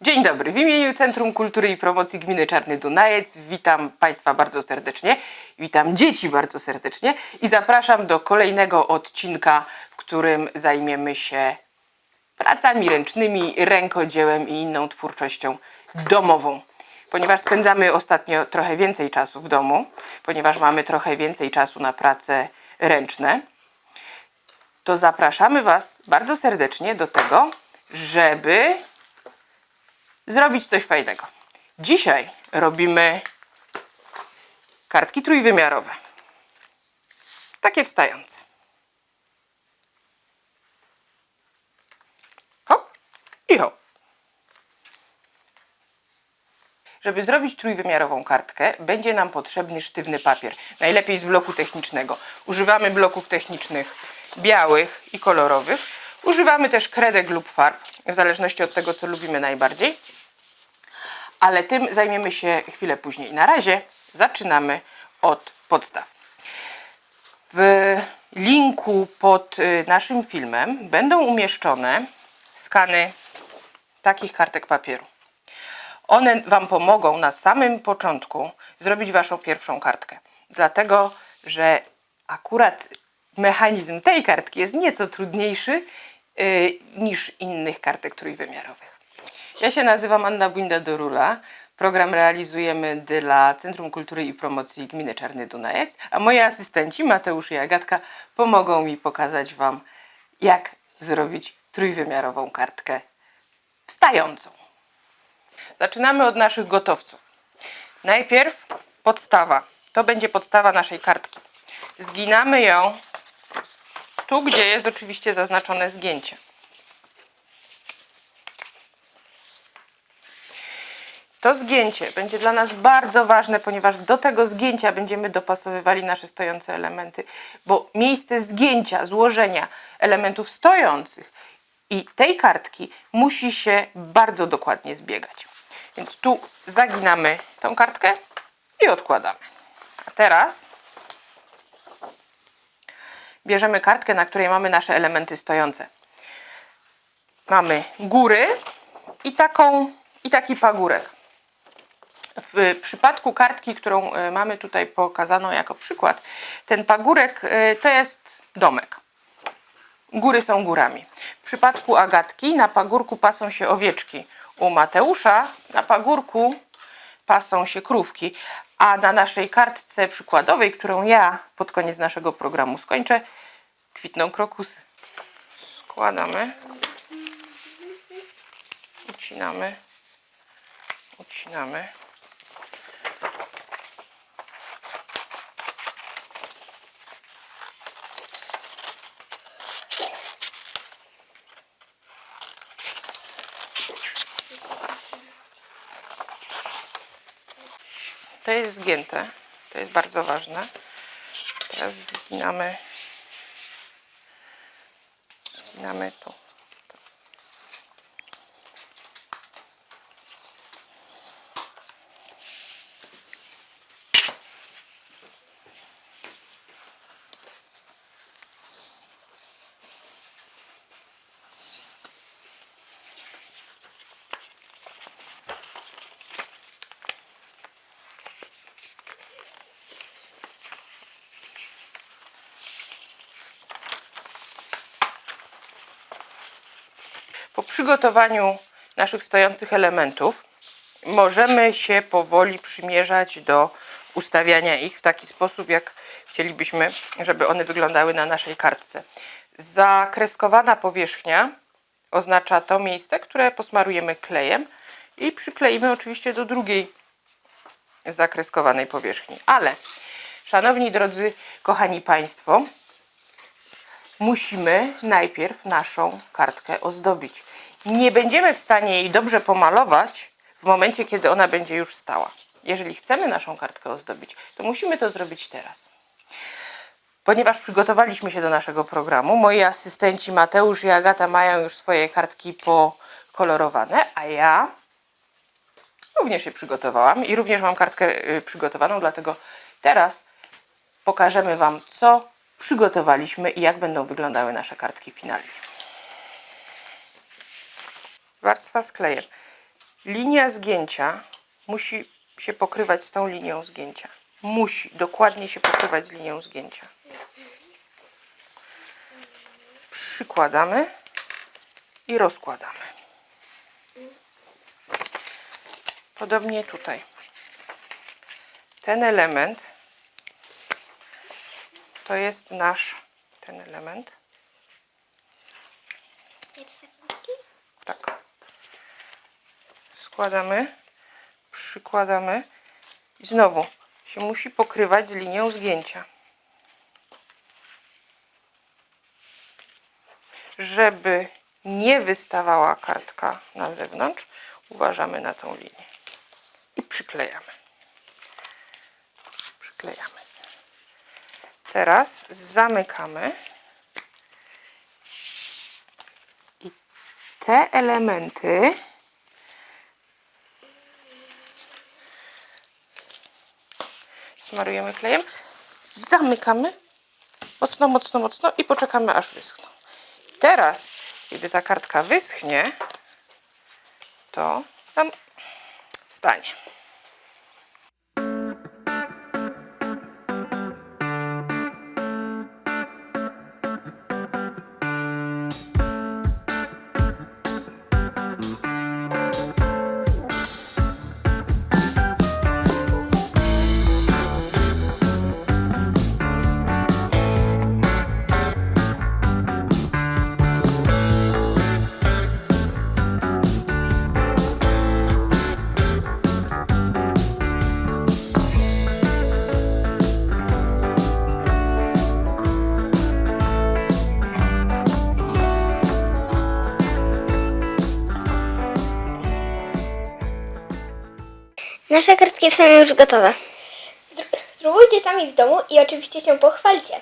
Dzień dobry, w imieniu Centrum Kultury i Promocji Gminy Czarny Dunajec witam Państwa bardzo serdecznie, witam dzieci bardzo serdecznie i zapraszam do kolejnego odcinka, w którym zajmiemy się pracami ręcznymi, rękodziełem i inną twórczością domową. Ponieważ spędzamy ostatnio trochę więcej czasu w domu, ponieważ mamy trochę więcej czasu na prace ręczne, to zapraszamy Was bardzo serdecznie do tego, żeby zrobić coś fajnego. Dzisiaj robimy kartki trójwymiarowe. Takie wstające. Hop i hop. Żeby zrobić trójwymiarową kartkę, będzie nam potrzebny sztywny papier. Najlepiej z bloku technicznego. Używamy bloków technicznych białych i kolorowych. Używamy też kredek lub farb, w zależności od tego, co lubimy najbardziej. Ale tym zajmiemy się chwilę później. Na razie zaczynamy od podstaw. W linku pod y, naszym filmem będą umieszczone skany takich kartek papieru. One Wam pomogą na samym początku zrobić Waszą pierwszą kartkę. Dlatego, że akurat mechanizm tej kartki jest nieco trudniejszy yy, niż innych kartek trójwymiarowych. Ja się nazywam Anna Bunda-Dorula. Program realizujemy dla Centrum Kultury i Promocji Gminy Czarny Dunajec, a moi asystenci Mateusz i Agatka pomogą mi pokazać Wam, jak zrobić trójwymiarową kartkę wstającą. Zaczynamy od naszych gotowców. Najpierw podstawa. To będzie podstawa naszej kartki. Zginamy ją tu, gdzie jest oczywiście zaznaczone zgięcie. To zgięcie będzie dla nas bardzo ważne, ponieważ do tego zgięcia będziemy dopasowywali nasze stojące elementy, bo miejsce zgięcia, złożenia elementów stojących i tej kartki musi się bardzo dokładnie zbiegać. Więc tu zaginamy tą kartkę i odkładamy. A teraz bierzemy kartkę, na której mamy nasze elementy stojące. Mamy góry i, taką, i taki pagórek. W przypadku kartki, którą e, mamy tutaj pokazaną jako przykład, ten pagórek e, to jest domek. Góry są górami. W przypadku Agatki na pagórku pasą się owieczki. U Mateusza na pagórku pasą się krówki. A na naszej kartce przykładowej, którą ja pod koniec naszego programu skończę, kwitną krokusy. Składamy. Ucinamy. Ucinamy. To jest zgięte. To jest bardzo ważne. Teraz zginamy. Zginamy tu. Po przygotowaniu naszych stojących elementów możemy się powoli przymierzać do ustawiania ich w taki sposób, jak chcielibyśmy, żeby one wyglądały na naszej kartce. Zakreskowana powierzchnia oznacza to miejsce, które posmarujemy klejem i przykleimy oczywiście do drugiej zakreskowanej powierzchni. Ale, szanowni drodzy, kochani Państwo, musimy najpierw naszą kartkę ozdobić. Nie będziemy w stanie jej dobrze pomalować w momencie, kiedy ona będzie już stała. Jeżeli chcemy naszą kartkę ozdobić, to musimy to zrobić teraz. Ponieważ przygotowaliśmy się do naszego programu, moi asystenci Mateusz i Agata mają już swoje kartki pokolorowane, a ja również się przygotowałam i również mam kartkę y, przygotowaną, dlatego teraz pokażemy Wam, co przygotowaliśmy i jak będą wyglądały nasze kartki finalnie. Warstwa z klejem. linia zgięcia musi się pokrywać z tą linią zgięcia. Musi dokładnie się pokrywać z linią zgięcia. Przykładamy i rozkładamy. Podobnie tutaj. Ten element to jest nasz ten element. Tak. Składamy, przykładamy i znowu się musi pokrywać z linią zgięcia. Żeby nie wystawała kartka na zewnątrz, uważamy na tą linię i przyklejamy. Przyklejamy. Teraz zamykamy i te elementy smarujemy klejem, zamykamy mocno, mocno, mocno i poczekamy aż wyschną. Teraz, kiedy ta kartka wyschnie, to nam wstanie. Nasze kartki są już gotowe. Spróbujcie sami w domu i oczywiście się pochwalcie.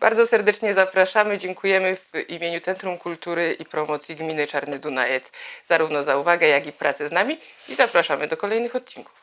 Bardzo serdecznie zapraszamy. Dziękujemy w imieniu Centrum Kultury i Promocji Gminy Czarny Dunajec zarówno za uwagę, jak i pracę z nami i zapraszamy do kolejnych odcinków.